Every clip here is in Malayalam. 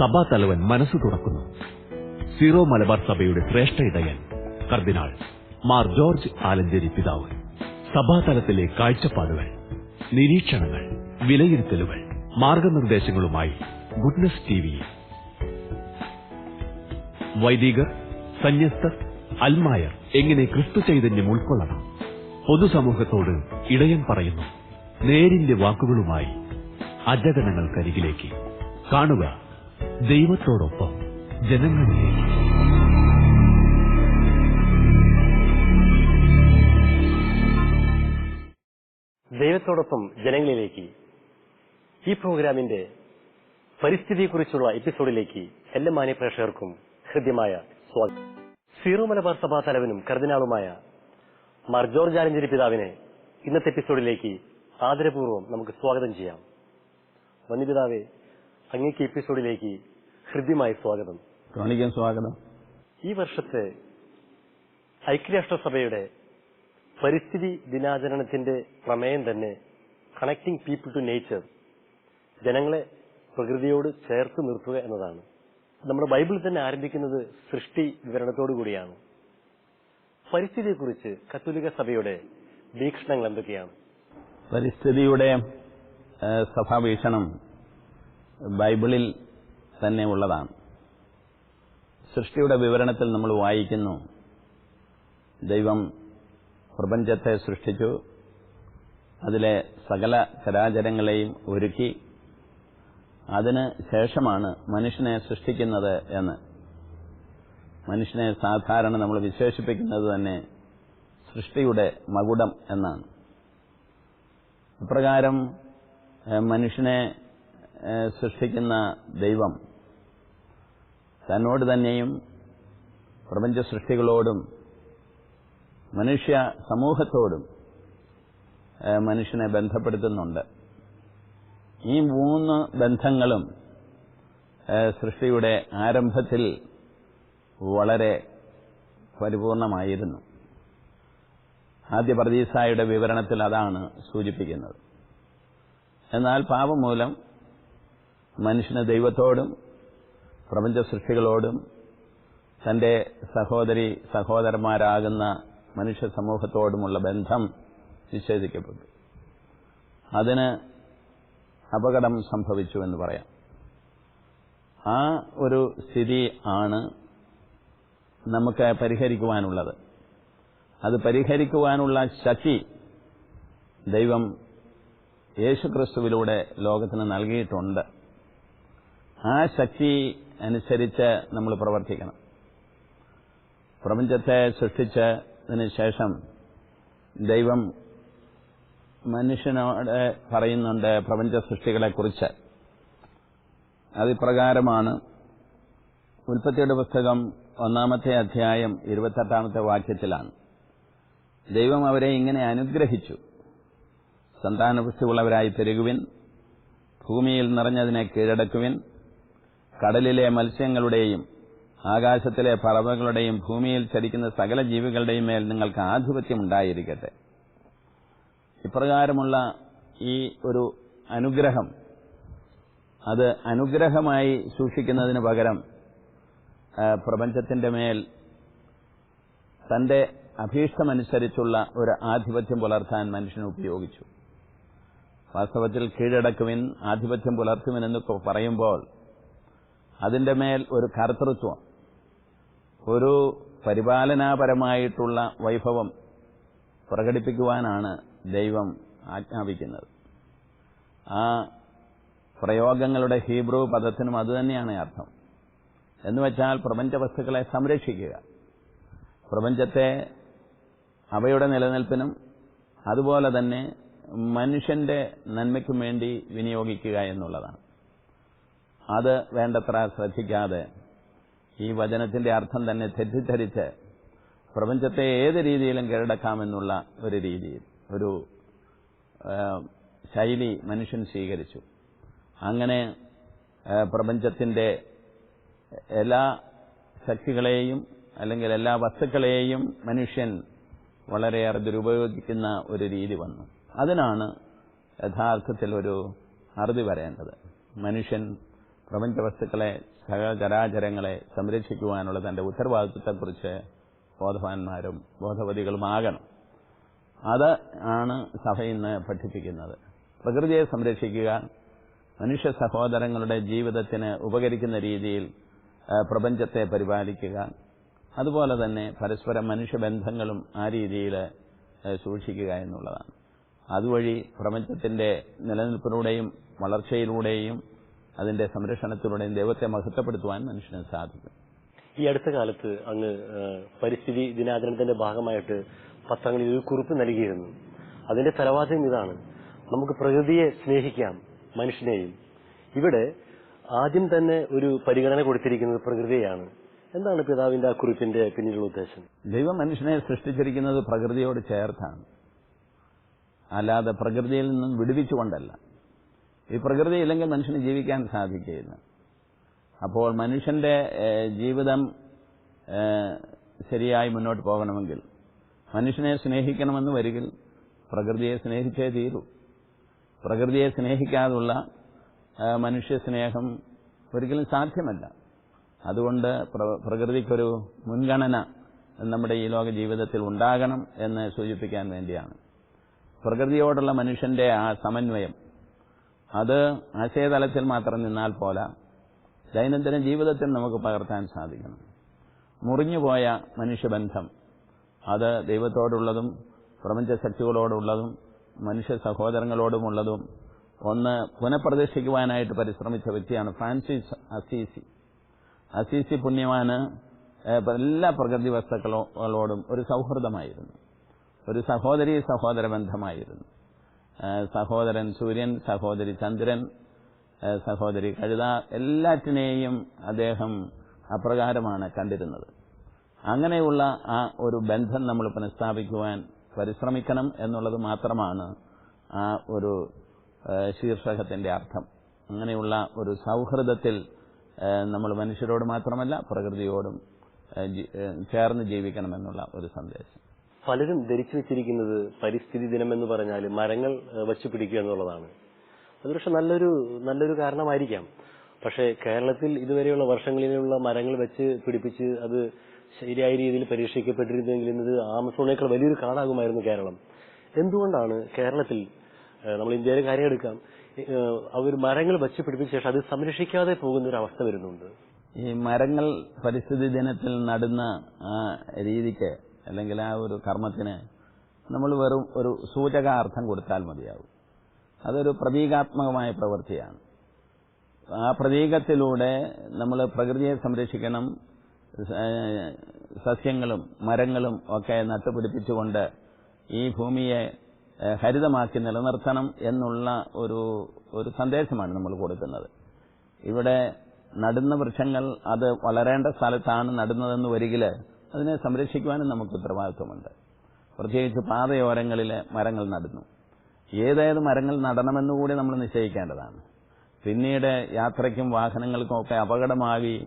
സഭാ തലവൻ മനസ്സു തുറക്കുന്നു. സീറോ മലബാർ സഭയുടെ ശ്രേഷ്ഠ ഇടയൻ കർദിനാൾ മാർ ജോർജ് ആലഞ്ചേരി പിതാവ് സഭാതലത്തിലെ കാഴ്ചപ്പാടുകൾ നിരീക്ഷണങ്ങൾ വിലയിരുത്തലുകൾ മാർഗനിർദ്ദേശങ്ങളുമായി ഗുഡ്നസ് ടി വി. വൈദികർ സന്യസ്തർ അൽമായർ എങ്ങനെ ക്രിസ്തു ചൈതന്യം ഉൾക്കൊള്ളണം? പൊതുസമൂഹത്തോട് ഇടയൻ പറയുന്നു നേരിന്റെ വാക്കുകളുമായി അജഗണങ്ങൾക്കരികിലേക്ക് കാണുക ദൈവത്തോടൊപ്പം ജനങ്ങളിലേക്ക്. ദൈവത്തോടൊപ്പം ജനങ്ങളിലേക്ക് ഈ പ്രോഗ്രാമിന്റെ പരിസ്ഥിതിയെക്കുറിച്ചുള്ള എപ്പിസോഡിലേക്ക് എല്ലാ മാന്യ പ്രേക്ഷകർക്കും ഹൃദ്യമായ സ്വാഗതം. സീറോ മലബാർ സഭാ തലവനും കർദിനാളുമായ മാർ ജോർജ് ആലഞ്ചേരി പിതാവിനെ ഇന്നത്തെ എപ്പിസോഡിലേക്ക് ആദരപൂർവം നമുക്ക് സ്വാഗതം ചെയ്യാം. വന്യപിതാവെ അങ്ങേക്ക് എപ്പിസോഡിലേക്ക് ഹൃദ്യമായ സ്വാഗതം. കാണിക്കാൻ സ്വാഗതം. ഈ വർഷത്തെ ഐക്യരാഷ്ട്രസഭയുടെ പരിസ്ഥിതി ദിനാചരണത്തിന്റെ പ്രമേയം തന്നെ കണക്ടിംഗ് പീപ്പിൾ ടു നേച്ചർ ജനങ്ങളെ പ്രകൃതിയോട് ചേർത്ത് നിർത്തുക എന്നതാണ്. നമ്മുടെ ബൈബിൾ തന്നെ ആരംഭിക്കുന്നത് സൃഷ്ടി വിവരണത്തോടു കൂടിയാണ്. പരിസ്ഥിതിയെക്കുറിച്ച് കത്തോലിക സഭയുടെ വീക്ഷണങ്ങൾ എന്തൊക്കെയാണ്? പരിസ്ഥിതിയുടെ സഭാ സഭാവീക്ഷണം ബൈബിളിൽ തന്നെ ഉള്ളതാണ്. സൃഷ്ടിയുടെ വിവരണത്തിൽ നമ്മൾ വായിക്കുന്നു ദൈവം പ്രപഞ്ചത്തെ സൃഷ്ടിച്ചു അതിലെ സകല ചരാചരങ്ങളെയും ഒരുക്കി അതിന് ശേഷമാണ് മനുഷ്യനെ സൃഷ്ടിക്കുന്നത് എന്ന്. മനുഷ്യനെ സാധാരണ നമ്മൾ വിശേഷിപ്പിക്കുന്നത് തന്നെ സൃഷ്ടിയുടെ മകുടം എന്നാണ്. ഇപ്രകാരം മനുഷ്യനെ സൃഷ്ടിക്കുന്ന ദൈവം. തന്നോട് തന്നെയും പ്രപഞ്ച സൃഷ്ടികളോടും മനുഷ്യ സമൂഹത്തോടും മനുഷ്യനെ ബന്ധപ്പെടുത്തുന്നുണ്ട്. ഈ മൂന്ന് ബന്ധങ്ങളും സൃഷ്ടിയുടെ ആരംഭത്തിൽ വളരെ പരിപൂർണമായിരുന്നു. ആദ്യ പ്രതീസായുടെ വിവരണത്തിൽ അതാണ് സൂചിപ്പിക്കുന്നത്. എന്നാൽ പാപം മൂലം മനുഷ്യന് ദൈവത്തോടും പ്രപഞ്ച സൃഷ്ടികളോടും തന്റെ സഹോദരി സഹോദരന്മാരാകുന്ന മനുഷ്യ സമൂഹത്തോടുമുള്ള ബന്ധം നിഷേധിക്കപ്പെട്ടു. അതിന് അപകടം സംഭവിച്ചു എന്ന് പറയാം. ആ ഒരു സ്ഥിതി ആണ് നമുക്ക് പരിഹരിക്കുവാനുള്ളത്. അത് പരിഹരിക്കുവാനുള്ള ശക്തി ദൈവം യേശുക്രിസ്തുവിലൂടെ ലോകത്തിന് നൽകിയിട്ടുണ്ട്. ആ ശക്തി അനുസരിച്ച് നമ്മൾ പ്രവർത്തിക്കണം. പ്രപഞ്ചത്തെ സൃഷ്ടിച്ചതിന് ശേഷം ദൈവം മനുഷ്യനോട് പറയുന്നുണ്ട് പ്രപഞ്ച സൃഷ്ടികളെക്കുറിച്ച്. അതിപ്രകാരമാണ് ഉൽപ്പത്തിയുടെ പുസ്തകം ഒന്നാമത്തെ അധ്യായം ഇരുപത്തെട്ടാമത്തെ വാക്യത്തിലാണ്. ദൈവം അവരെ ഇങ്ങനെ അനുഗ്രഹിച്ചു. സന്താനപുഷ്ടിയുള്ളവരായി പെരുകുവിൻ ഭൂമിയിൽ നിറഞ്ഞതിനെ കീഴടക്കുവിൻ കടലിലെ മത്സ്യങ്ങളുടെയും ആകാശത്തിലെ പറവകളുടെയും ഭൂമിയിൽ ചരിക്കുന്ന സകല ജീവികളുടെയും മേൽ നിങ്ങൾക്ക് ആധിപത്യം ഉണ്ടായിരിക്കട്ടെ. ഇപ്രകാരമുള്ള ഈ ഒരു അനുഗ്രഹം അത് അനുഗ്രഹമായി സൂക്ഷിക്കുന്നതിന് പകരം പ്രപഞ്ചത്തിന്റെ മേൽ തന്റെ അഭീഷ്ടമനുസരിച്ചുള്ള ഒരു ആധിപത്യം പുലർത്താൻ മനുഷ്യന് ഉപയോഗിച്ചു. വാസ്തവത്തിൽ കീഴടക്കുവിൻ ആധിപത്യം പുലർത്തുമെന്നൊക്കെ പറയുമ്പോൾ അതിന്റെ മേൽ ഒരു കർത്തൃത്വം ഒരു പരിപാലനാപരമായിട്ടുള്ള വൈഭവം പ്രകടിപ്പിക്കുവാനാണ് ദൈവം ആജ്ഞാപിക്കുന്നത്. ആ പ്രയോഗങ്ങളുടെ ഹീബ്രു പദത്തിനും അതുതന്നെയാണ് അർത്ഥം. എന്നുവെച്ചാൽ പ്രപഞ്ച വസ്തുക്കളെ സംരക്ഷിക്കുക. പ്രപഞ്ചത്തെ അവയുടെ നിലനിൽപ്പിനും അതുപോലെ തന്നെ മനുഷ്യന്റെ നന്മയ്ക്കും വേണ്ടി വിനിയോഗിക്കുക എന്നുള്ളതാണ്. അത് വേണ്ടത്ര ശ്രദ്ധിക്കാതെ ഈ വചനത്തിന്റെ അർത്ഥം തന്നെ തെറ്റിദ്ധരിച്ച് പ്രപഞ്ചത്തെ ഏത് രീതിയിലും കീഴടക്കാമെന്നുള്ള ഒരു രീതിയിൽ ഒരു ശൈലി മനുഷ്യൻ സ്വീകരിച്ചു. അങ്ങനെ പ്രപഞ്ചത്തിന്റെ എല്ലാ ശക്തികളെയും അല്ലെങ്കിൽ എല്ലാ വസ്തുക്കളെയും മനുഷ്യൻ വളരെയേറെ ദുരുപയോഗിക്കുന്ന ഒരു രീതി വന്നു. അതിനാണ് യഥാർത്ഥത്തിൽ ഒരു അറുതി വരേണ്ടത്. മനുഷ്യൻ പ്രപഞ്ച വസ്തുക്കളെ സഹചരാചരങ്ങളെ സംരക്ഷിക്കുവാനുള്ള തന്റെ ഉത്തരവാദിത്വത്തെക്കുറിച്ച് ബോധവാന്മാരും ബോധവതികളുമാകണം. അത് ആണ് സഭ ഇന്ന് പഠിപ്പിക്കുന്നത്. പ്രകൃതിയെ സംരക്ഷിക്കുക മനുഷ്യ സഹോദരങ്ങളുടെ ജീവിതത്തിന് ഉപകരിക്കുന്ന രീതിയിൽ പ്രപഞ്ചത്തെ പരിപാലിക്കുക. അതുപോലെ തന്നെ പരസ്പരം മനുഷ്യബന്ധങ്ങളും ആ രീതിയിൽ സൂക്ഷിക്കുക എന്നുള്ളതാണ്. അതുവഴി പ്രപഞ്ചത്തിന്റെ നിലനിൽപ്പിലൂടെയും വളർച്ചയിലൂടെയും അതിന്റെ സംരക്ഷണത്തിലൂടെയും ദൈവത്തെ മഹത്വപ്പെടുത്തുവാൻ മനുഷ്യന് സാധിക്കും. ഈ അടുത്ത കാലത്ത് അങ്ങ് പരിസ്ഥിതി ദിനാചരണത്തിന്റെ ഭാഗമായിട്ട് പത്രങ്ങളിൽ ഒരു കുറിപ്പ് നൽകിയിരുന്നു. അതിന്റെ തലവാചകം ഇതാണ്. നമുക്ക് പ്രകൃതിയെ സ്നേഹിക്കാം മനുഷ്യനെയും. ഇവിടെ ആദ്യം തന്നെ ഒരു പരിഗണന കൊടുത്തിരിക്കുന്നത് പ്രകൃതിയാണ് എന്താണ് പിതാവിന്റെ ആ കുറിപ്പിന്റെ പിന്നിലുള്ള ഉദ്ദേശം? ദൈവം മനുഷ്യനെ സൃഷ്ടിച്ചിരിക്കുന്നത് പ്രകൃതിയോട് ചേർത്താണ്. അല്ലാതെ പ്രകൃതിയിൽ നിന്നും വിടുവിച്ചുകൊണ്ടല്ല. ഈ പ്രകൃതി ഇല്ലെങ്കിൽ മനുഷ്യന് ജീവിക്കാൻ സാധിക്കുകയില്ല. അപ്പോൾ മനുഷ്യന്റെ ജീവിതം ശരിയായി മുന്നോട്ട് പോകണമെങ്കിൽ മനുഷ്യനെ സ്നേഹിക്കണമെന്ന് വരികിൽ പ്രകൃതിയെ സ്നേഹിച്ചേ തീരൂ. പ്രകൃതിയെ സ്നേഹിക്കാതുള്ള മനുഷ്യ സ്നേഹം ഒരിക്കലും സാധ്യമല്ല. അതുകൊണ്ട് പ്ര- പ്രകൃതിക്കൊരു മുൻഗണന നമ്മുടെ ഈ ലോക ജീവിതത്തിൽ ഉണ്ടാകണം എന്ന് സൂചിപ്പിക്കാൻ വേണ്ടിയാണ്. പ്രകൃതിയോടുള്ള മനുഷ്യന്റെ ആ സമന്വയം അത് ആശയതലത്തിൽ മാത്രം നിന്നാൽ പോലെ ദൈനംദിന ജീവിതത്തിൽ നമുക്ക് പകർത്താൻ സാധിക്കണം. മുറിഞ്ഞുപോയ മനുഷ്യബന്ധം. അത് ദൈവത്തോടുള്ളതും പ്രപഞ്ച ശക്തികളോടുള്ളതും മനുഷ്യ സഹോദരങ്ങളോടുമുള്ളതും ഒന്ന് പുനഃപ്രതിഷ്ഠിക്കുവാനായിട്ട് പരിശ്രമിച്ച വ്യക്തിയാണ് ഫ്രാൻസിസ് അസീസി. അസീസി പുണ്യവാന് എല്ലാ പ്രകൃതി വസ്തുക്കളോടും ഒരു സൗഹൃദമായിരുന്നു. ഒരു സഹോദരി സഹോദര ബന്ധമായിരുന്നു സഹോദരൻ സൂര്യൻ സഹോദരി ചന്ദ്രൻ സഹോദരി കഴുത എല്ലാറ്റിനെയും അദ്ദേഹം അപ്രകാരമാണ് കണ്ടിരുന്നത്. അങ്ങനെയുള്ള ആ ഒരു ബന്ധം നമ്മൾ പുനഃസ്ഥാപിക്കുവാൻ പരിശ്രമിക്കണം എന്നുള്ളത് മാത്രമാണ് ആ ഒരു ശീർഷകത്തിന്റെ അർത്ഥം. അങ്ങനെയുള്ള ഒരു സൗഹൃദത്തിൽ നമ്മൾ മനുഷ്യരോട് മാത്രമല്ല പ്രകൃതിയോടും ചേർന്ന് ജീവിക്കണമെന്നുള്ള ഒരു സന്ദേശം. പലരും ധരിച്ചു വെച്ചിരിക്കുന്നത് പരിസ്ഥിതി ദിനം എന്ന് പറഞ്ഞാൽ മരങ്ങൾ വച്ചു പിടിക്കുക എന്നുള്ളതാണ്. അതൊരുപക്ഷെ നല്ലൊരു നല്ലൊരു കാരണമായിരിക്കാം. പക്ഷേ കേരളത്തിൽ ഇതുവരെയുള്ള വർഷങ്ങളിലുള്ള മരങ്ങൾ വെച്ച് പിടിപ്പിച്ച് അത് ശരിയായ രീതിയിൽ പരീക്ഷിക്കപ്പെട്ടിരുന്നെങ്കിൽ ഇന്നത് ആമസോണേക്കാൾ വലിയൊരു കാടാകുമായിരുന്നു കേരളം. എന്തുകൊണ്ടാണ് കേരളത്തിൽ നമ്മൾ ഇന്ത്യയിലെ കാര്യം എടുക്കാം അവർ മരങ്ങൾ വച്ച് പിടിപ്പിച്ച ശേഷം അത് സംരക്ഷിക്കാതെ പോകുന്ന ഒരു അവസ്ഥ വരുന്നുണ്ട്? ഈ മരങ്ങൾ പരിസ്ഥിതി ദിനത്തിൽ നടുന്ന രീതിക്ക് അല്ലെങ്കിൽ ആ ഒരു കർമ്മത്തിന് നമ്മൾ വെറും ഒരു സൂചകാർത്ഥം കൊടുത്താൽ മതിയാവും. അതൊരു പ്രതീകാത്മകമായ പ്രവൃത്തിയാണ്. ആ പ്രതീകത്തിലൂടെ നമ്മൾ പ്രകൃതിയെ സംരക്ഷിക്കണം. സസ്യങ്ങളും മരങ്ങളും ഒക്കെ നട്ടുപിടിപ്പിച്ചുകൊണ്ട് ഈ ഭൂമിയെ ഹരിതമാക്കി നിലനിർത്തണം എന്നുള്ള ഒരു ഒരു സന്ദേശമാണ് നമ്മൾ കൊടുക്കുന്നത്. ഇവിടെ നടുന്ന വൃക്ഷങ്ങൾ അത് വളരേണ്ട സ്ഥലത്താണ് നടുന്നതെന്ന് വരികിൽ അതിനെ സംരക്ഷിക്കുവാനും നമുക്ക് ഉത്തരവാദിത്വമുണ്ട്. പ്രത്യേകിച്ച് പാതയോരങ്ങളിൽ മരങ്ങൾ നടുന്നു. ഏതേത് മരങ്ങൾ നടണമെന്നുകൂടി നമ്മൾ നിശ്ചയിക്കേണ്ടതാണ്. പിന്നീട് യാത്രയ്ക്കും വാഹനങ്ങൾക്കും ഒക്കെ അപകടമാകി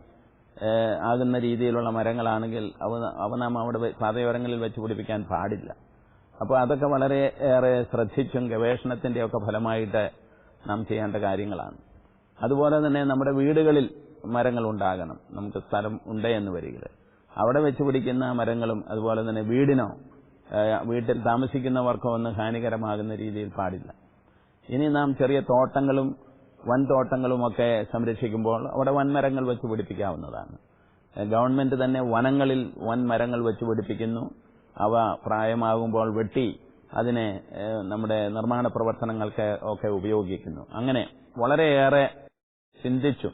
ആകുന്ന രീതിയിലുള്ള മരങ്ങളാണെങ്കിൽ അവ അവ നാം അവിടെ പാതയോരങ്ങളിൽ വെച്ച് പിടിപ്പിക്കാൻ പാടില്ല. അപ്പോൾ അതൊക്കെ വളരെ ഏറെ ശ്രദ്ധിച്ചും ഗവേഷണത്തിന്റെയൊക്കെ ഫലമായിട്ട് നാം ചെയ്യേണ്ട കാര്യങ്ങളാണ്. അതുപോലെ തന്നെ നമ്മുടെ വീടുകളിൽ മരങ്ങൾ ഉണ്ടാകണം. നമുക്ക് സ്ഥലം ഉണ്ട് എന്ന് വരികിൽ അവിടെ വെച്ച് പിടിക്കുന്ന മരങ്ങളും അതുപോലെ തന്നെ വീടിനോ വീട്ടിൽ താമസിക്കുന്നവർക്കോ ഒന്നും ഹാനികരമാകുന്ന രീതിയിൽ പാടില്ല. ഇനി നാം ചെറിയ തോട്ടങ്ങളും വൻതോട്ടങ്ങളുമൊക്കെ സംരക്ഷിക്കുമ്പോൾ അവിടെ വൻമരങ്ങൾ വെച്ച് പിടിപ്പിക്കാവുന്നതാണ്. ഗവൺമെന്റ് തന്നെ വനങ്ങളിൽ വൻമരങ്ങൾ വെച്ച് പിടിപ്പിക്കുന്നു. അവ പ്രായമാകുമ്പോൾ വെട്ടി അതിനെ നമ്മുടെ നിർമ്മാണ പ്രവർത്തനങ്ങൾക്ക് ഒക്കെ ഉപയോഗിക്കുന്നു. അങ്ങനെ വളരെയേറെ ചിന്തിച്ചും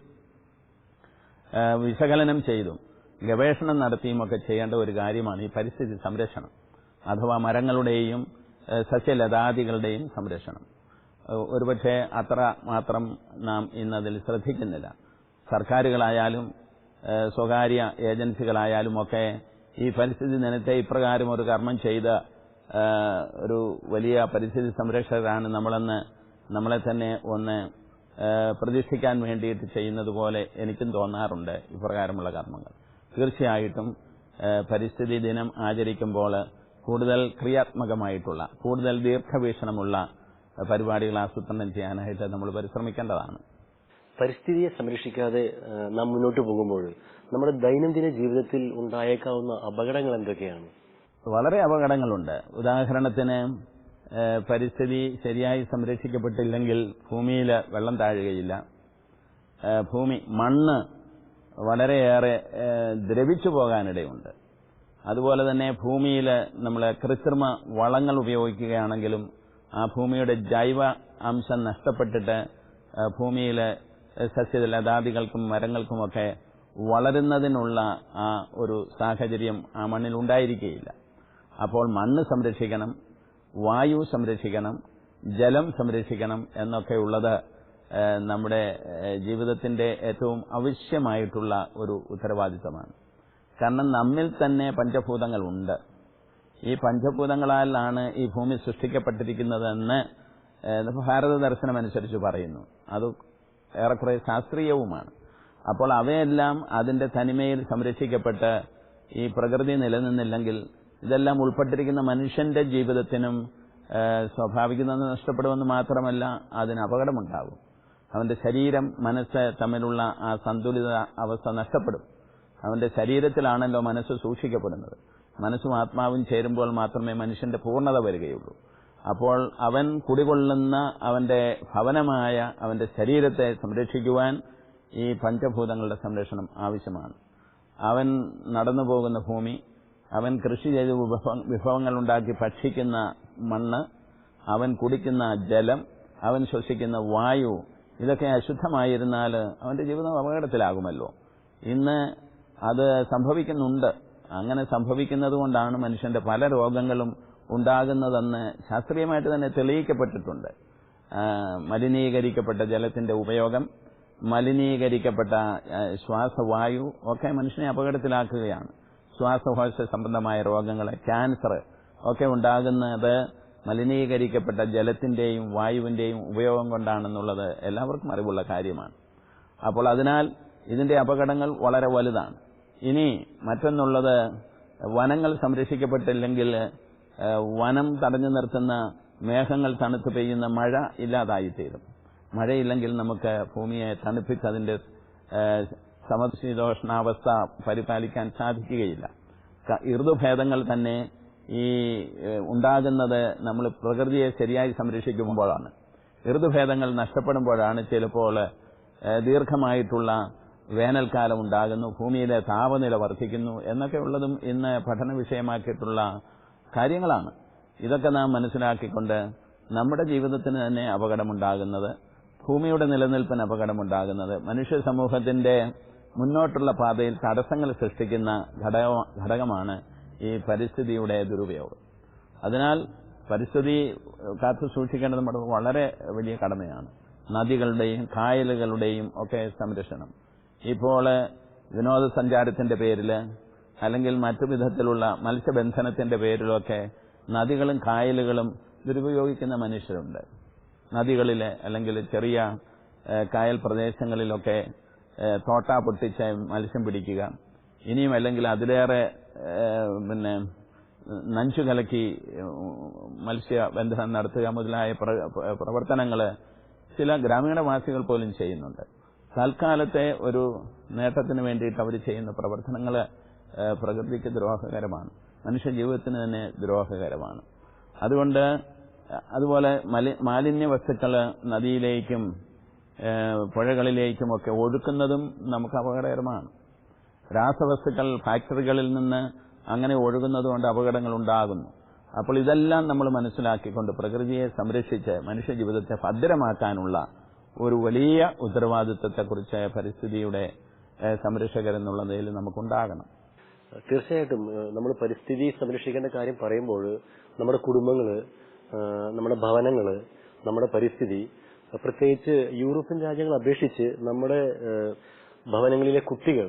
വിശകലനം ചെയ്തും ഗവേഷണം നടത്തിയും ഒക്കെ ചെയ്യേണ്ട ഒരു കാര്യമാണ് ഈ പരിസ്ഥിതി സംരക്ഷണം. അഥവാ മരങ്ങളുടെയും സസ്യലതാദികളുടെയും സംരക്ഷണം. ഒരുപക്ഷെ അത്ര മാത്രം നാം ഇന്നതിൽ ശ്രദ്ധിക്കുന്നില്ല. സർക്കാരുകളായാലും സ്വകാര്യ ഏജൻസികളായാലും ഒക്കെ ഈ പരിസ്ഥിതി ദിനത്തെ ഇപ്രകാരം ഒരു കർമ്മം ചെയ്ത ഒരു വലിയ പരിസ്ഥിതി സംരക്ഷകരാണ് നമ്മളെന്ന് നമ്മളെ തന്നെ ഒന്ന് പ്രതിഷ്ഠിക്കാൻ വേണ്ടിയിട്ട് ചെയ്യുന്നത് പോലെ എനിക്കും തോന്നാറുണ്ട് ഇപ്രകാരമുള്ള കർമ്മങ്ങൾ. തീർച്ചയായിട്ടും പരിസ്ഥിതി ദിനം ആചരിക്കുമ്പോൾ കൂടുതൽ ക്രിയാത്മകമായിട്ടുള്ള കൂടുതൽ ദീർഘവീക്ഷണമുള്ള പരിപാടികൾ ആസൂത്രണം ചെയ്യാനായിട്ട് നമ്മൾ പരിശ്രമിക്കേണ്ടതാണ്. പരിസ്ഥിതിയെ സംരക്ഷിക്കാതെ നാം മുന്നോട്ട് പോകുമ്പോൾ നമ്മുടെ ദൈനംദിന ജീവിതത്തിൽ ഉണ്ടായേക്കാവുന്ന അപകടങ്ങൾ എന്തൊക്കെയാണ്? വളരെ അപകടങ്ങളുണ്ട്. ഉദാഹരണത്തിന് പരിസ്ഥിതി ശരിയായി സംരക്ഷിക്കപ്പെട്ടില്ലെങ്കിൽ ഭൂമിയിൽ വെള്ളം താഴുകയില്ല. ഭൂമി മണ്ണ് വളരെയേറെ ദ്രവിച്ചു പോകാനിടയുണ്ട്. അതുപോലെ തന്നെ ഭൂമിയിൽ നമ്മൾ കൃത്രിമ വളങ്ങൾ ഉപയോഗിക്കുകയാണെങ്കിലും ആ ഭൂമിയുടെ ജൈവ അംശം നഷ്ടപ്പെട്ടിട്ട് ഭൂമിയിൽ ഭൂമിയിലെ സസ്യലതാദികൾക്കും മരങ്ങൾക്കുമൊക്കെ വളരുന്നതിനുള്ള ആ ഒരു സാഹചര്യം ആ മണ്ണിൽ ഉണ്ടായിരിക്കുകയില്ല. അപ്പോൾ മണ്ണ് സംരക്ഷിക്കണം വായു സംരക്ഷിക്കണം ജലം സംരക്ഷിക്കണം എന്നൊക്കെയുള്ളത് നമ്മുടെ ജീവിതത്തിന്റെ ഏറ്റവും ആവശ്യമായിട്ടുള്ള ഒരു ഉത്തരവാദിത്തമാണ്. കാരണം നമ്മിൽ തന്നെ പഞ്ചഭൂതങ്ങൾ ഉണ്ട്. ഈ പഞ്ചഭൂതങ്ങളാലാണ് ഈ ഭൂമി സൃഷ്ടിക്കപ്പെട്ടിരിക്കുന്നതെന്ന് ഭാരത ദർശനം അനുസരിച്ച് പറയുന്നു. അത് ഏറെക്കുറെ ശാസ്ത്രീയവുമാണ്. അപ്പോൾ അവയെല്ലാം അതിന്റെ തനിമയിൽ സംരക്ഷിക്കപ്പെട്ട് ഈ പ്രകൃതി നിലനിന്നില്ലെങ്കിൽ ഇതെല്ലാം ഉൾപ്പെട്ടിരിക്കുന്ന മനുഷ്യന്റെ ജീവിതത്തിനും സ്വാഭാവികത നഷ്ടപ്പെടുമെന്ന് മാത്രമല്ല അതിന് അപകടമുണ്ടാകും. അവന്റെ ശരീരം മനസ്സ് തമ്മിലുള്ള ആ സന്തുലിത അവസ്ഥ നഷ്ടപ്പെടും. അവന്റെ ശരീരത്തിലാണല്ലോ മനസ്സ് സൂക്ഷിക്കപ്പെടുന്നത്. മനസ്സും ആത്മാവും ചേരുമ്പോൾ മാത്രമേ മനുഷ്യന്റെ പൂർണത വരികയുള്ളൂ. അപ്പോൾ അവൻ കുടികൊള്ളുന്ന അവന്റെ ഭവനമായ അവന്റെ ശരീരത്തെ സംരക്ഷിക്കുവാൻ ഈ പഞ്ചഭൂതങ്ങളുടെ സംരക്ഷണം ആവശ്യമാണ്. അവൻ നടന്നു പോകുന്ന ഭൂമി അവൻ കൃഷി ചെയ്ത് വിഭവ- വിഭവങ്ങൾ ഉണ്ടാക്കി ഭക്ഷിക്കുന്ന മണ്ണ് അവൻ കുടിക്കുന്ന ജലം അവൻ ശ്വസിക്കുന്ന വായു ഇതൊക്കെ അശുദ്ധമായിരുന്നാൽ അവന്റെ ജീവിതം അപകടത്തിലാകുമല്ലോ. ഇന്ന് അത് സംഭവിക്കുന്നുണ്ട്. അങ്ങനെ സംഭവിക്കുന്നത് കൊണ്ടാണ് മനുഷ്യന്റെ പല രോഗങ്ങളും ഉണ്ടാകുന്നതെന്ന് ശാസ്ത്രീയമായിട്ട് തന്നെ തെളിയിക്കപ്പെട്ടിട്ടുണ്ട്. മലിനീകരിക്കപ്പെട്ട ജലത്തിന്റെ ഉപയോഗം മലിനീകരിക്കപ്പെട്ട ശ്വാസവായു ഒക്കെ മനുഷ്യനെ അപകടത്തിലാക്കുകയാണ്. ശ്വാസകോശ സംബന്ധമായ രോഗങ്ങൾ ക്യാൻസർ ഒക്കെ ഉണ്ടാകുന്നത് മലിനീകരിക്കപ്പെട്ട ജലത്തിന്റെയും വായുവിന്റെയും ഉപയോഗം കൊണ്ടാണെന്നുള്ളത് എല്ലാവർക്കും അറിവുള്ള കാര്യമാണ്. അപ്പോൾ അതിനാൽ ഇതിന്റെ അപകടങ്ങൾ വളരെ വലുതാണ്. ഇനി മറ്റൊന്നുള്ളത് വനങ്ങൾ സംരക്ഷിക്കപ്പെട്ടില്ലെങ്കിൽ വനം തടഞ്ഞു നിർത്തുന്ന മേഘങ്ങൾ തണുത്ത് പെയ്യുന്ന മഴ ഇല്ലാതായി തീരും മഴയില്ലെങ്കിൽ നമുക്ക് ഭൂമിയെ തണുപ്പിച്ച് അതിന്റെ സമശീതോഷ്ണാവസ്ഥ പരിപാലിക്കാൻ സാധിക്കുകയില്ല. ഋതുഭേദങ്ങൾ തന്നെ ഈ ഉണ്ടാകുന്നത് നമ്മൾ പ്രകൃതിയെ ശരിയായി സംരക്ഷിക്കുമ്പോഴാണ്. ഋതുഭേദങ്ങൾ നഷ്ടപ്പെടുമ്പോഴാണ് ചിലപ്പോൾ ദീർഘമായിട്ടുള്ള വേനൽക്കാലം ഉണ്ടാകുന്നു ഭൂമിയിലെ താപനില വർദ്ധിക്കുന്നു എന്നൊക്കെ ഉള്ളതും ഇന്ന് പഠന വിഷയമാക്കിയിട്ടുള്ള കാര്യങ്ങളാണ്. ഇതൊക്കെ നാം മനസ്സിലാക്കിക്കൊണ്ട് നമ്മുടെ ജീവിതത്തിന് തന്നെ അപകടമുണ്ടാകുന്നത് ഭൂമിയുടെ നിലനിൽപ്പിന് അപകടമുണ്ടാകുന്നത് മനുഷ്യ സമൂഹത്തിന്റെ മുന്നോട്ടുള്ള പാതയിൽ തടസ്സങ്ങൾ സൃഷ്ടിക്കുന്ന ഘടക- ഘടകമാണ് ഈ പരിസ്ഥിതിയുടെ ദുരുപയോഗം. അതിനാൽ പരിസ്ഥിതി കാത്തു സൂക്ഷിക്കേണ്ടത് നമ്മുടെ വളരെ വലിയ കടമയാണ്. നദികളുടെയും കായലുകളുടെയും ഒക്കെ സംരക്ഷണം. ഇപ്പോൾ വിനോദസഞ്ചാരത്തിന്റെ പേരിൽ അല്ലെങ്കിൽ മറ്റു വിധത്തിലുള്ള മത്സ്യബന്ധനത്തിന്റെ പേരിലൊക്കെ നദികളും കായലുകളും ദുരുപയോഗിക്കുന്ന മനുഷ്യരുണ്ട്. നദികളിലെ അല്ലെങ്കിൽ ചെറിയ കായൽ പ്രദേശങ്ങളിലൊക്കെ തോട്ട പൊട്ടിച്ച് മത്സ്യം പിടിക്കുക. ഇനിയും അല്ലെങ്കിൽ അതിലേറെ പിന്നെ നഞ്ചു കലക്കി മത്സ്യബന്ധനം നടത്തുക മുതലായ പ്ര- പ്രവർത്തനങ്ങൾ ചില ഗ്രാമീണവാസികൾ പോലും ചെയ്യുന്നുണ്ട്. തൽക്കാലത്തെ ഒരു നേട്ടത്തിന് വേണ്ടിയിട്ട് അവർ ചെയ്യുന്ന പ്രവർത്തനങ്ങൾ പ്രകൃതിക്ക് ദ്രോഹകരമാണ്. മനുഷ്യ ജീവിതത്തിന് തന്നെ ദ്രോഹകരമാണ്. അതുകൊണ്ട് അതുപോലെ മാലിന്യ വസ്തുക്കൾ നദിയിലേക്കും പുഴകളിലേക്കുമൊക്കെ പുഴകളിലേക്കും ഒഴുക്കുന്നതും നമുക്ക് അപകടകരമാണ്. രാസവസ്തുക്കൾ ഫാക്ടറികളിൽ നിന്ന് അങ്ങനെ ഒഴുകുന്നതുകൊണ്ട് അപകടങ്ങൾ ഉണ്ടാകുന്നു. അപ്പോൾ ഇതെല്ലാം നമ്മൾ മനസ്സിലാക്കിക്കൊണ്ട് പ്രകൃതിയെ സംരക്ഷിച്ച് മനുഷ്യ ജീവിതത്തെ ഭദ്രമാക്കാനുള്ള ഒരു വലിയ ഉത്തരവാദിത്വത്തെക്കുറിച്ച് പരിസ്ഥിതിയുടെ സംരക്ഷകരെന്നുള്ള നിലയിൽ നമുക്കുണ്ടാകണം. തീർച്ചയായിട്ടും നമ്മൾ പരിസ്ഥിതി സംരക്ഷിക്കേണ്ട കാര്യം പറയുമ്പോൾ നമ്മുടെ കുടുംബങ്ങൾ നമ്മുടെ ഭവനങ്ങൾ നമ്മുടെ പരിസ്ഥിതി പ്രത്യേകിച്ച് യൂറോപ്യൻ രാജ്യങ്ങൾ അപേക്ഷിച്ച് നമ്മുടെ ഭവനങ്ങളിലെ കുട്ടികൾ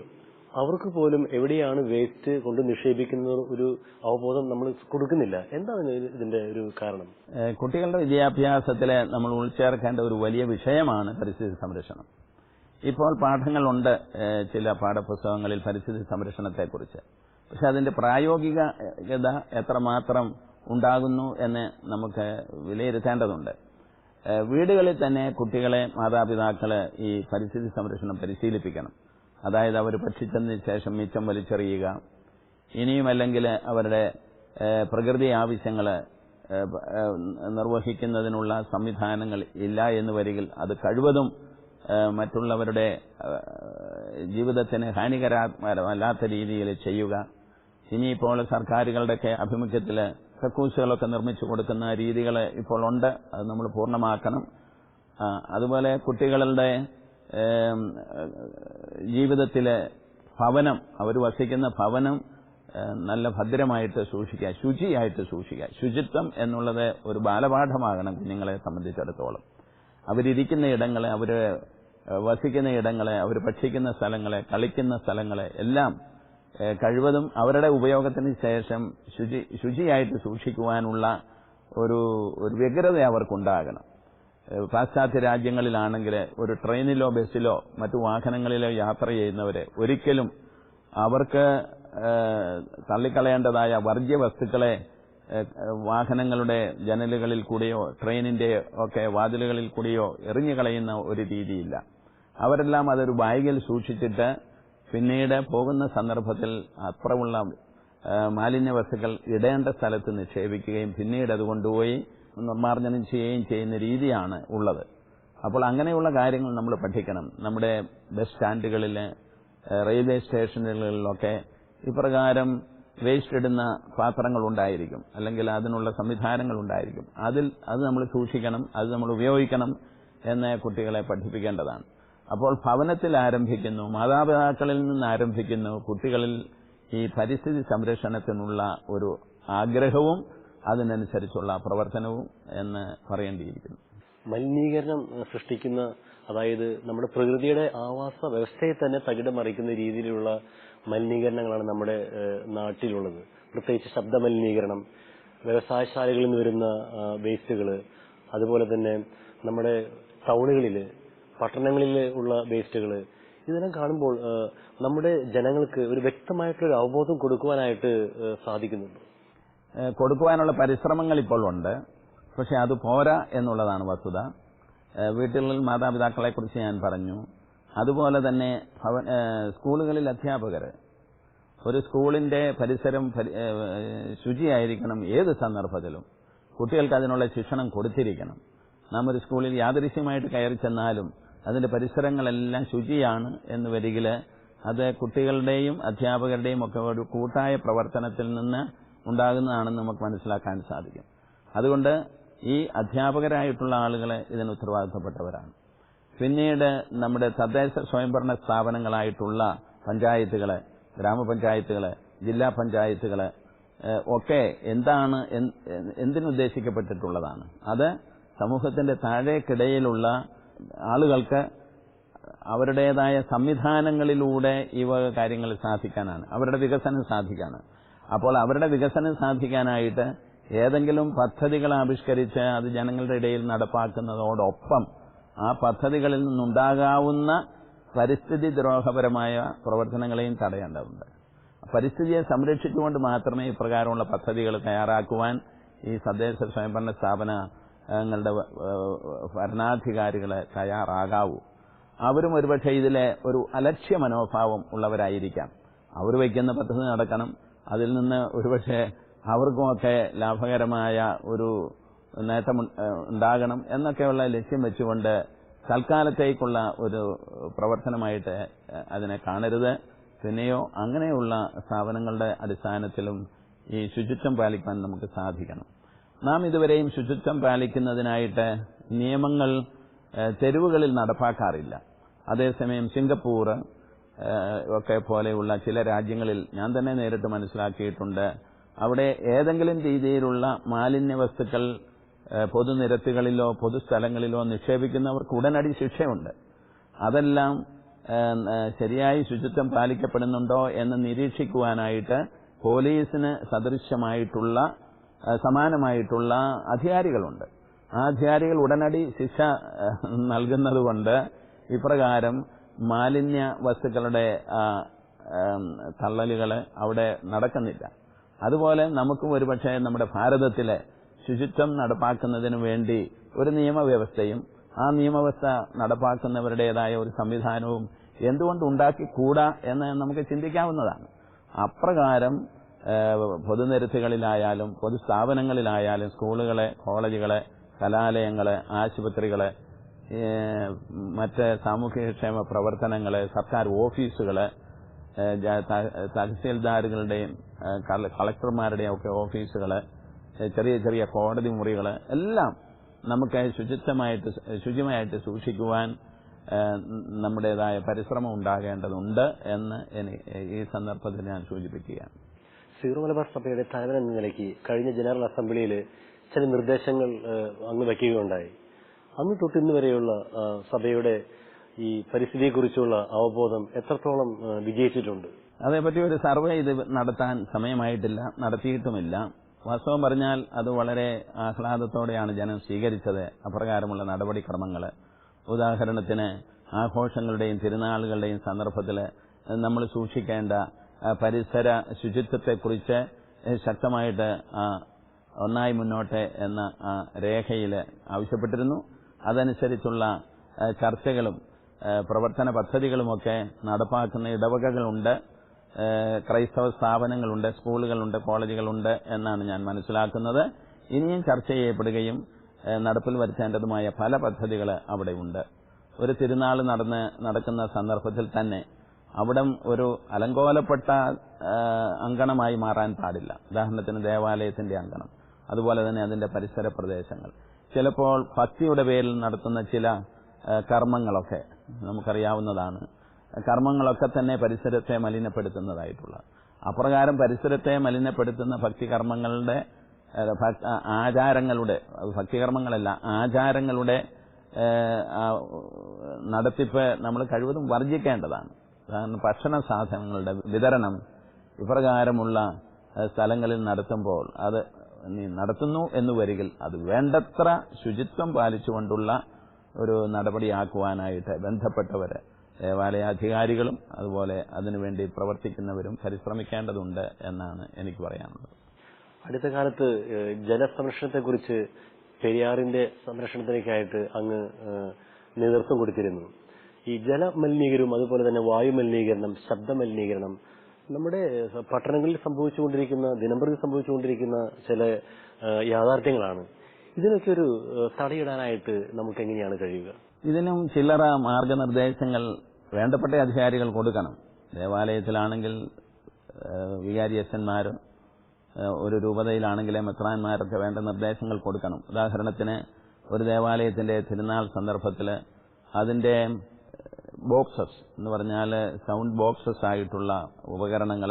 അവർക്ക് പോലും എവിടെയാണ് വേസ്റ്റ് കൊണ്ട് നിക്ഷേപിക്കുന്ന ഒരു അവബോധം നമ്മൾ കൊടുക്കുന്നില്ല. എന്താണ് ഇതിന്റെ ഒരു കാരണം? കുട്ടികളുടെ വിദ്യാഭ്യാസത്തിൽ നമ്മൾ ഉൾച്ചേർക്കേണ്ട ഒരു വലിയ വിഷയമാണ് പരിസ്ഥിതി സംരക്ഷണം. ഇപ്പോൾ പാഠങ്ങളുണ്ട് ചില പാഠപുസ്തകങ്ങളിൽ പരിസ്ഥിതി സംരക്ഷണത്തെക്കുറിച്ച്. പക്ഷെ അതിന്റെ പ്രായോഗികത എത്രമാത്രം ഉണ്ടാകുന്നു എന്ന് നമുക്ക് വിലയിരുത്തേണ്ടതുണ്ട്. വീടുകളിൽ തന്നെ കുട്ടികളെ മാതാപിതാക്കളെ ഈ പരിസ്ഥിതി സംരക്ഷണം പരിശീലിപ്പിക്കണം. അതായത് അവർ ഭക്ഷിച്ചതിന് ശേഷം മിച്ചം വലിച്ചെറിയുക. ഇനിയും അല്ലെങ്കിൽ അവരുടെ പ്രകൃതി ആവശ്യങ്ങൾ നിർവഹിക്കുന്നതിനുള്ള സംവിധാനങ്ങൾ ഇല്ല എന്ന് വരികിൽ അത് കഴിവതും മറ്റുള്ളവരുടെ ജീവിതത്തിന് ഹാനികരമല്ലാത്ത രീതിയിൽ ചെയ്യുക. ഇനിയിപ്പോൾ സർക്കാരുകളുടെയൊക്കെ ആഭിമുഖ്യത്തിൽ കക്കൂസുകളൊക്കെ നിർമ്മിച്ചു കൊടുക്കുന്ന രീതികൾ ഇപ്പോൾ ഉണ്ട്. അത് നമ്മൾ പൂർണമാക്കണം. അതുപോലെ കുട്ടികളുടെ ജീവിതത്തിലെ ഭവനം അവർ വസിക്കുന്ന ഭവനം നല്ല ഭദ്രമായിട്ട് സൂക്ഷിക്കുക ശുചിയായിട്ട് സൂക്ഷിക്കുക. ശുചിത്വം എന്നുള്ളത് ഒരു ബാലപാഠമാകണം കുഞ്ഞുങ്ങളെ സംബന്ധിച്ചിടത്തോളം. അവരിയ്ക്കുന്ന ഇടങ്ങളെ അവർ വസിക്കുന്ന ഇടങ്ങളെ അവർ ഭക്ഷിക്കുന്ന സ്ഥലങ്ങളെ കളിക്കുന്ന സ്ഥലങ്ങളെ എല്ലാം കഴിവതും അവരുടെ ഉപയോഗത്തിന് ശേഷം ശുചി ശുചിയായിട്ട് സൂക്ഷിക്കുവാനുള്ള ഒരു ഒരു വ്യഗ്രത അവർക്കുണ്ടാകണം. പാശ്ചാത്യ രാജ്യങ്ങളിലാണെങ്കിൽ ഒരു ട്രെയിനിലോ ബസ്സിലോ മറ്റു വാഹനങ്ങളിലോ യാത്ര ചെയ്യുന്നവരെ ഒരിക്കലും അവർക്ക് തള്ളിക്കളയേണ്ടതായ വർജ്യ വസ്തുക്കളെ വാഹനങ്ങളുടെ ജനലുകളിൽ കൂടിയോ ട്രെയിനിന്റെ ഒക്കെ വാതിലുകളിൽ കൂടിയോ എറിഞ്ഞു കളയുന്ന ഒരു രീതിയില്ല. അവരെല്ലാം അതൊരു ബാഗിൽ സൂക്ഷിച്ചിട്ട് പിന്നീട് പോകുന്ന സന്ദർഭത്തിൽ അപ്പുറമുള്ള മാലിന്യ വസ്തുക്കൾ ഇടേണ്ട സ്ഥലത്ത് നിക്ഷേപിക്കുകയും പിന്നീട് അത് കൊണ്ടുപോയി നിർമ്മാർജനം ചെയ്യുകയും ചെയ്യുന്ന രീതിയാണ് ഉള്ളത്. അപ്പോൾ അങ്ങനെയുള്ള കാര്യങ്ങൾ നമ്മൾ പഠിക്കണം. നമ്മുടെ ബസ് സ്റ്റാൻഡുകളിൽ റെയിൽവേ സ്റ്റേഷനുകളിലൊക്കെ ഇപ്രകാരം വേസ്റ്റ് ഇടുന്ന പാത്രങ്ങൾ ഉണ്ടായിരിക്കും അല്ലെങ്കിൽ അതിനുള്ള സംവിധാനങ്ങൾ ഉണ്ടായിരിക്കും അതിൽ അത് നമ്മൾ സൂക്ഷിക്കണം അത് നമ്മൾ ഉപയോഗിക്കണം എന്ന് കുട്ടികളെ പഠിപ്പിക്കേണ്ടതാണ്. അപ്പോൾ ഭവനത്തിൽ ആരംഭിക്കുന്നു മാതാപിതാക്കളിൽ നിന്ന് ആരംഭിക്കുന്നു കുട്ടികളിൽ ഈ പരിസ്ഥിതി സംരക്ഷണത്തിനുള്ള ഒരു ആഗ്രഹവും അതിനനുസരിച്ചുള്ള പ്രവർത്തനവും എന്ന് പറയേണ്ടിയിരിക്കുന്നു. മലിനീകരണം സൃഷ്ടിക്കുന്ന അതായത് നമ്മുടെ പ്രകൃതിയുടെ ആവാസ വ്യവസ്ഥയെ തന്നെ തകിടം മറിക്കുന്ന രീതിയിലുള്ള മലിനീകരണങ്ങളാണ് നമ്മുടെ നാട്ടിലുള്ളത്. പ്രത്യേകിച്ച് ശബ്ദ മലിനീകരണം വ്യവസായശാലകളിൽ നിന്ന് വരുന്ന വേസ്റ്റുകൾ അതുപോലെ തന്നെ നമ്മുടെ ടൗണുകളിൽ പട്ടണങ്ങളിൽ ഉള്ള വേസ്റ്റുകൾ ഇതെല്ലാം കാണുമ്പോൾ നമ്മുടെ ജനങ്ങൾക്ക് ഒരു വ്യക്തമായിട്ടുള്ള അവബോധം കൊടുക്കുവാനായിട്ട് സാധിക്കുന്നുണ്ട്. കൊടുക്കുവാനുള്ള പരിശ്രമങ്ങൾ ഇപ്പോൾ ഉണ്ട് പക്ഷെ അത് പോരാ എന്നുള്ളതാണ് വസ്തുത. വീട്ടിൽ മാതാപിതാക്കളെ മാതാപിതാക്കളെക്കുറിച്ച് ഞാൻ പറഞ്ഞു. അതുപോലെ തന്നെ ഭവൻ സ്കൂളുകളിൽ അധ്യാപകർ ഒരു സ്കൂളിന്റെ പരിസരം ശുചിയായിരിക്കണം ഏത് സന്ദർഭത്തിലും. കുട്ടികൾക്ക് അതിനുള്ള ശിക്ഷണം കൊടുത്തിരിക്കണം. നാം ഒരു സ്കൂളിൽ യാദൃശ്യമായിട്ട് കയറി ചെന്നാലും അതിന്റെ പരിസരങ്ങളെല്ലാം ശുചിയാണ് എന്ന് വരികിൽ അത് കുട്ടികളുടെയും അധ്യാപകരുടെയും ഒക്കെ ഒരു കൂട്ടായ പ്രവർത്തനത്തിൽ നിന്ന് ഉണ്ടാകുന്നതാണെന്ന് നമുക്ക് മനസ്സിലാക്കാൻ സാധിക്കും. അതുകൊണ്ട് ഈ അധ്യാപകരായിട്ടുള്ള ആളുകളെ ഇതിന് ഉത്തരവാദിത്തപ്പെട്ടവരാണ്. പിന്നീട് നമ്മുടെ തദ്ദേശ സ്വയംഭരണ സ്ഥാപനങ്ങളായിട്ടുള്ള പഞ്ചായത്തുകളെ ഗ്രാമപഞ്ചായത്തുകളെ ജില്ലാ പഞ്ചായത്തുകളെ ഒക്കെ എന്താണ് എന്ത് എന്തിനുദ്ദേശിക്കപ്പെട്ടിട്ടുള്ളതാണ് അത് സമൂഹത്തിന്റെ താഴേക്കിടയിലുള്ള ആളുകൾക്ക് അവരുടേതായ സംവിധാനങ്ങളിലൂടെ ഈ വക കാര്യങ്ങൾ സാധിക്കാനാണ്. അവരുടെ വികസനം സാധിക്കാനാണ്. അപ്പോൾ അവരുടെ വികസനം സാധിക്കാനായിട്ട് ഏതെങ്കിലും പദ്ധതികൾ ആവിഷ്കരിച്ച് അത് ജനങ്ങളുടെ ഇടയിൽ നടപ്പാക്കുന്നതോടൊപ്പം ആ പദ്ധതികളിൽ നിന്നുണ്ടാകാവുന്ന പരിസ്ഥിതി ദ്രോഹപരമായ പ്രവർത്തനങ്ങളെയും തടയേണ്ടതുണ്ട്. പരിസ്ഥിതിയെ സംരക്ഷിച്ചുകൊണ്ട് മാത്രമേ ഇപ്രകാരമുള്ള പദ്ധതികൾ തയ്യാറാക്കുവാൻ ഈ തദ്ദേശ സ്വയംഭരണ സ്ഥാപനങ്ങളുടെ ഭരണാധികാരികളെ തയ്യാറാകാവൂ. അവരും ഒരുപക്ഷെ ഇതിലെ ഒരു അലക്ഷ്യ മനോഭാവം ഉള്ളവരായിരിക്കാം. അവർ വയ്ക്കുന്ന പദ്ധതി നടക്കണം അതിൽ നിന്ന് ഒരുപക്ഷെ അവർക്കുമൊക്കെ ലാഭകരമായ ഒരു നേട്ടം ഉണ്ടാകണം എന്നൊക്കെയുള്ള ലക്ഷ്യം വെച്ചുകൊണ്ട് തൽക്കാലത്തേക്കുള്ള ഒരു പ്രവർത്തനമായിട്ട് അതിനെ കാണരുത്. പിന്നെയോ അങ്ങനെയുള്ള സ്ഥാപനങ്ങളുടെ അടിസ്ഥാനത്തിലും ഈ ശുചിത്വം പാലിക്കാൻ നമുക്ക് സാധിക്കണം. നാം ഇതുവരെയും ശുചിത്വം പാലിക്കുന്നതിനായിട്ട് നിയമങ്ങൾ തെരുവുകളിൽ നടപ്പാക്കാറില്ല. അതേസമയം സിംഗപ്പൂർ ഒക്കെ പോലെയുള്ള ചില രാജ്യങ്ങളിൽ ഞാൻ തന്നെ നേരിട്ട് മനസ്സിലാക്കിയിട്ടുണ്ട്. അവിടെ ഏതെങ്കിലും രീതിയിലുള്ള മാലിന്യ വസ്തുക്കൾ പൊതുനിരത്തുകളിലോ പൊതുസ്ഥലങ്ങളിലോ നിക്ഷേപിക്കുന്നവർക്ക് ഉടനടി ശിക്ഷയുണ്ട്. അതെല്ലാം ശരിയായി ശുചിത്വം പാലിക്കപ്പെടുന്നുണ്ടോ എന്ന് നിരീക്ഷിക്കുവാനായിട്ട് പോലീസിന് സദൃശ്യമായിട്ടുള്ള സമാനമായിട്ടുള്ള അധികാരികളുണ്ട്. ആ അധികാരികൾ ഉടനടി ശിക്ഷ നൽകുന്നതുകൊണ്ട് ഇപ്രകാരം മാലിന്യ വസ്തുക്കളുടെ തള്ളലുകൾ അവിടെ നടക്കുന്നില്ല. അതുപോലെ നമുക്കും ഒരുപക്ഷെ നമ്മുടെ ഭാരതത്തിലെ ശുചിത്വം നടപ്പാക്കുന്നതിന് വേണ്ടി ഒരു നിയമവ്യവസ്ഥയും ആ നിയമവ്യവസ്ഥ നടപ്പാക്കുന്നവരുടേതായ ഒരു സംവിധാനവും എന്തുകൊണ്ട് ഉണ്ടാക്കിക്കൂടാ എന്ന് നമുക്ക് ചിന്തിക്കാവുന്നതാണ്. അപ്രകാരം പൊതുനിരത്തുകളിലായാലും പൊതുസ്ഥാപനങ്ങളിലായാലും സ്കൂളുകളെ കോളേജുകളെ കലാലയങ്ങളെ ആശുപത്രികളെ മറ്റ് സാമൂഹ്യക്ഷേമ പ്രവർത്തനങ്ങൾ സർക്കാർ ഓഫീസുകൾ തഹസീൽദാറുകളുടെയും കളക്ടർമാരുടെയും ഒക്കെ ഓഫീസുകൾ ചെറിയ ചെറിയ കോടതി മുറികൾ എല്ലാം നമുക്ക് ശുചിത്വമായിട്ട് ശുചിമായിട്ട് സൂക്ഷിക്കുവാൻ നമ്മുടേതായ പരിശ്രമം ഉണ്ടാകേണ്ടതുണ്ട് എന്ന് ഈ സന്ദർഭത്തിൽ ഞാൻ സൂചിപ്പിക്കുകയാണ്. സീറോ മലബാർ സഭയുടെ തലവൻ എന്ന നിലയ്ക്ക് കഴിഞ്ഞ ജനറൽ അസംബ്ലിയിൽ ചില നിർദ്ദേശങ്ങൾ അങ്ങ് വയ്ക്കുകയുണ്ടായി. അന്ന് തൊട്ട് ഇന്ന് വരെയുള്ള സഭയുടെ ഈ പരിസ്ഥിതിയെക്കുറിച്ചുള്ള അവബോധം എത്രത്തോളം വിജയിച്ചിട്ടുണ്ട്? അതേപറ്റി ഒരു സർവേ ഇത് നടത്താൻ സമയമായിട്ടില്ല നടത്തിയിട്ടുമില്ല. വാസ്തവം പറഞ്ഞാൽ അത് വളരെ ആഹ്ലാദത്തോടെയാണ് ജനം സ്വീകരിച്ചത്. അപ്രകാരമുള്ള നടപടിക്രമങ്ങൾ ഉദാഹരണത്തിന് ആഘോഷങ്ങളുടെയും തിരുനാളുകളുടെയും സന്ദർഭത്തിൽ നമ്മൾ സൂക്ഷിക്കേണ്ട പരിസര ശുചിത്വത്തെക്കുറിച്ച് ശക്തമായിട്ട് ഒന്നായി മുന്നോട്ട് എന്ന രേഖയിൽ ആവശ്യപ്പെട്ടിരുന്നു. അതനുസരിച്ചുള്ള ചർച്ചകളും പ്രവർത്തന പദ്ധതികളുമൊക്കെ നടപ്പാക്കുന്ന ഇടവകകളുണ്ട്. ക്രൈസ്തവ സ്ഥാപനങ്ങളുണ്ട് സ്കൂളുകളുണ്ട് കോളേജുകളുണ്ട് എന്നാണ് ഞാൻ മനസ്സിലാക്കുന്നത്. ഇനിയും ചർച്ച ചെയ്യപ്പെടുകയും നടപ്പിൽ വരുത്തേണ്ടതുമായ പല പദ്ധതികൾ അവിടെയുണ്ട് ഒരു തിരുനാൾ നടന്ന് നടക്കുന്ന സന്ദർഭത്തിൽ തന്നെ അവിടം ഒരു അലങ്കോലപ്പെട്ട അങ്കണമായി മാറാൻ പാടില്ല. ഉദാഹരണത്തിന് ദേവാലയത്തിന്റെ അങ്കണം അതുപോലെ തന്നെ അതിന്റെ പരിസര പ്രദേശങ്ങൾ. ചിലപ്പോൾ ഭക്തിയുടെ പേരിൽ നടത്തുന്ന ചില കർമ്മങ്ങളൊക്കെ നമുക്കറിയാവുന്നതാണ്. കർമ്മങ്ങളൊക്കെ തന്നെ പരിസരത്തെ മലിനപ്പെടുത്തുന്നതായിട്ടുള്ള. അപ്രകാരം പരിസരത്തെ മലിനപ്പെടുത്തുന്ന ഭക്തികർമ്മങ്ങളുടെ ആചാരങ്ങളുടെ ഭക്തികർമ്മങ്ങളല്ല ആചാരങ്ങളുടെ നടത്തിപ്പ് നമ്മൾ കഴിവതും വർജിക്കേണ്ടതാണ്. കാരണം ഭക്ഷണ സാധനങ്ങളുടെ വിതരണം ഇപ്രകാരമുള്ള സ്ഥലങ്ങളിൽ നടത്തുമ്പോൾ അത് നീ നടത്തുന്നു എന്ന് വരികിൽ അത് വേണ്ടത്ര ശുചിത്വം പാലിച്ചുകൊണ്ടുള്ള ഒരു നടപടിയാക്കുവാനായിട്ട് ബന്ധപ്പെട്ടവര് ദേവാലയാധികാരികളും അതുപോലെ അതിനുവേണ്ടി പ്രവർത്തിക്കുന്നവരും പരിശ്രമിക്കേണ്ടതുണ്ട് എന്നാണ് എനിക്ക് പറയാനുള്ളത്. അടുത്ത കാലത്ത് ജലസംരക്ഷണത്തെക്കുറിച്ച് പെരിയാറിന്റെ സംരക്ഷണത്തിനൊക്കെയായിട്ട് അങ്ങ് നേതൃത്വം കൊടുത്തിരുന്നു. ഈ ജലമലിനീകരണം അതുപോലെ തന്നെ വായുമലിനീകരണം ശബ്ദമലിനീകരണം നമ്മുടെ പട്ടണങ്ങളിൽ സംഭവിച്ചുകൊണ്ടിരിക്കുന്ന ദിനംപ്രതി സംഭവിച്ചുകൊണ്ടിരിക്കുന്ന ചില യാഥാർത്ഥ്യങ്ങളാണ്. ഇതിനൊക്കെ ഒരു തടയിടാനായിട്ട് നമുക്ക് എങ്ങനെയാണ് കഴിയുക? ഇതിനും ചില്ലറ മാർഗനിർദ്ദേശങ്ങൾ വേണ്ടപ്പെട്ട അധികാരികൾ കൊടുക്കണം. ദേവാലയത്തിലാണെങ്കിൽ വികാരി ഏഹ്, ഒരു രൂപതയിലാണെങ്കിൽ മെത്രാന്മാരൊക്കെ വേണ്ട നിർദ്ദേശങ്ങൾ കൊടുക്കണം. ഉദാഹരണത്തിന് ഒരു ദേവാലയത്തിന്റെ തിരുനാൾ സന്ദർഭത്തിൽ അതിന്റെ ബോക്സസ് എന്ന് പറഞ്ഞാൽ സൗണ്ട് ബോക്സസ് ആയിട്ടുള്ള ഉപകരണങ്ങൾ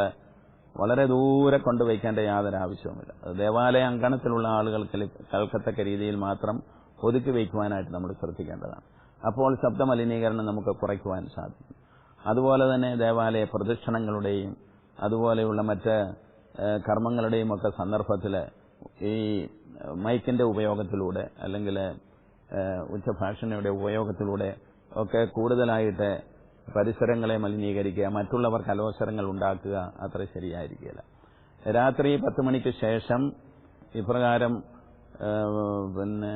വളരെ ദൂരെ കൊണ്ടുവയ്ക്കേണ്ട യാതൊരു ആവശ്യവുമില്ല. ദേവാലയ അങ്കണത്തിലുള്ള ആളുകൾക്ക് കേൾക്കത്തക്ക രീതിയിൽ മാത്രം ഒതുക്കി വയ്ക്കുവാനായിട്ട് നമ്മൾ ശ്രദ്ധിക്കേണ്ടതാണ്. അപ്പോൾ ശബ്ദമലിനീകരണം നമുക്ക് കുറയ്ക്കുവാൻ സാധിക്കും. അതുപോലെ തന്നെ ദേവാലയ പ്രദക്ഷിണങ്ങളുടെയും അതുപോലെയുള്ള മറ്റ് കർമ്മങ്ങളുടെയും ഒക്കെ സന്ദർഭത്തിൽ ഈ മൈക്കിന്റെ ഉപയോഗത്തിലൂടെ അല്ലെങ്കിൽ ഉച്ചഭാഷണയുടെ ഉപയോഗത്തിലൂടെ ഒക്കെ കൂടുതലായിട്ട് പരിസരങ്ങളെ മലിനീകരിക്കുക മറ്റുള്ളവർക്ക് അലോസരങ്ങൾ ഉണ്ടാക്കുക അത്ര ശരിയായിരിക്കില്ല രാത്രി പത്ത് മണിക്ക് ശേഷം ഇപ്രകാരം പിന്നെ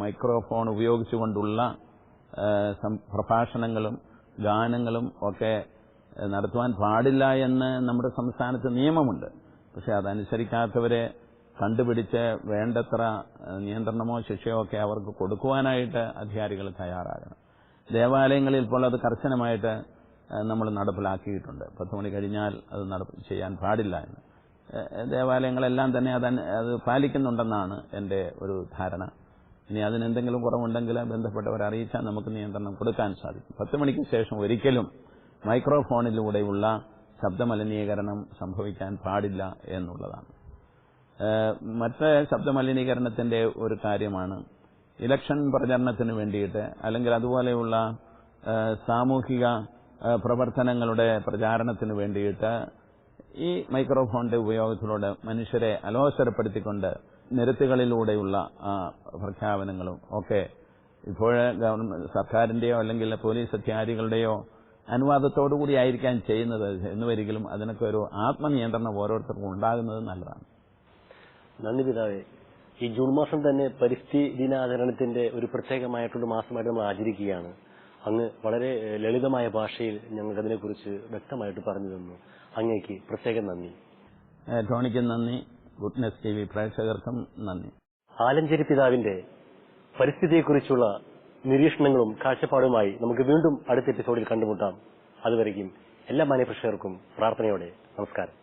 മൈക്രോഫോൺ ഉപയോഗിച്ചുകൊണ്ടുള്ള പ്രഭാഷണങ്ങളും ഗാനങ്ങളും ഒക്കെ നടത്തുവാൻ പാടില്ല എന്ന് നമ്മുടെ സംസ്ഥാനത്ത് നിയമമുണ്ട്. പക്ഷെ അതനുസരിക്കാത്തവരെ കണ്ടുപിടിച്ച് വേണ്ടത്ര നിയന്ത്രണമോ ശിക്ഷയോ ഒക്കെ അവർക്ക് കൊടുക്കുവാനായിട്ട് അധികാരികൾ തയ്യാറാകണം. ദേവാലയങ്ങളിൽ ഇപ്പോൾ അത് കർശനമായിട്ട് നമ്മൾ നടപ്പിലാക്കിയിട്ടുണ്ട്. പത്ത് മണി കഴിഞ്ഞാൽ അത് നടപ്പ് ചെയ്യാൻ പാടില്ല എന്ന്. ദേവാലയങ്ങളെല്ലാം തന്നെ അത് അത് പാലിക്കുന്നുണ്ടെന്നാണ് എന്റെ ഒരു ധാരണ. ഇനി അതിനെന്തെങ്കിലും കുറവുണ്ടെങ്കിൽ ബന്ധപ്പെട്ടവരെ അറിയിച്ചാൽ നമുക്ക് നിയന്ത്രണം കൊടുക്കാൻ സാധിക്കും. പത്ത് മണിക്ക് ശേഷം ഒരിക്കലും മൈക്രോഫോണിലൂടെയുള്ള ശബ്ദമലിനീകരണം സംഭവിക്കാൻ പാടില്ല എന്നുള്ളതാണ്. മറ്റ് ശബ്ദമലിനീകരണത്തിന്റെ ഒരു കാര്യമാണ് ഇലക്ഷൻ പ്രചരണത്തിന് വേണ്ടിയിട്ട് അല്ലെങ്കിൽ അതുപോലെയുള്ള സാമൂഹിക പ്രവർത്തനങ്ങളുടെ പ്രചാരണത്തിന് വേണ്ടിയിട്ട് ഈ മൈക്രോഫോണിന്റെ ഉപയോഗത്തിലൂടെ മനുഷ്യരെ അലോസരപ്പെടുത്തിക്കൊണ്ട് നിരത്തുകളിലൂടെയുള്ള പ്രഖ്യാപനങ്ങളും ഒക്കെ ഇപ്പോൾ സർക്കാരിന്റെയോ അല്ലെങ്കിൽ പോലീസ് അധികാരികളുടെയോ അനുവാദത്തോടുകൂടി ആയിരിക്കാൻ ചെയ്യുന്നത് എന്നുവരികിലും അതിനൊക്കെ ഒരു ആത്മനിയന്ത്രണം ഓരോരുത്തർക്കും ഉണ്ടാകുന്നത് നല്ലതാണ്. നന്ദി പിതാവേ. ഈ ജൂൺ മാസം തന്നെ പരിസ്ഥിതി ദിനാചരണത്തിന്റെ ഒരു പ്രത്യേകമായിട്ടുള്ള മാസമായിട്ട് നമ്മൾ ആചരിക്കുകയാണ്. അങ്ങ് വളരെ ലളിതമായ ഭാഷയിൽ ഞങ്ങൾക്ക് അതിനെക്കുറിച്ച് വ്യക്തമായിട്ട് പറഞ്ഞു തന്നു. അങ്ങേക്ക് പ്രത്യേകം നന്ദി. ടോണിക്ക് നന്ദി. ഗുഡ്നെസ് ടി വി പ്രേക്ഷകർക്കും നന്ദി. ആലഞ്ചേരി പിതാവിന്റെ പരിസ്ഥിതിയെക്കുറിച്ചുള്ള നിരീക്ഷണങ്ങളും കാഴ്ചപ്പാടുമായി നമുക്ക് വീണ്ടും അടുത്ത എപ്പിസോഡിൽ കണ്ടുമുട്ടാം. അതുവരെയും എല്ലാ മാന്യപ്രേക്ഷകർക്കും പ്രാർത്ഥനയോടെ നമസ്കാരം.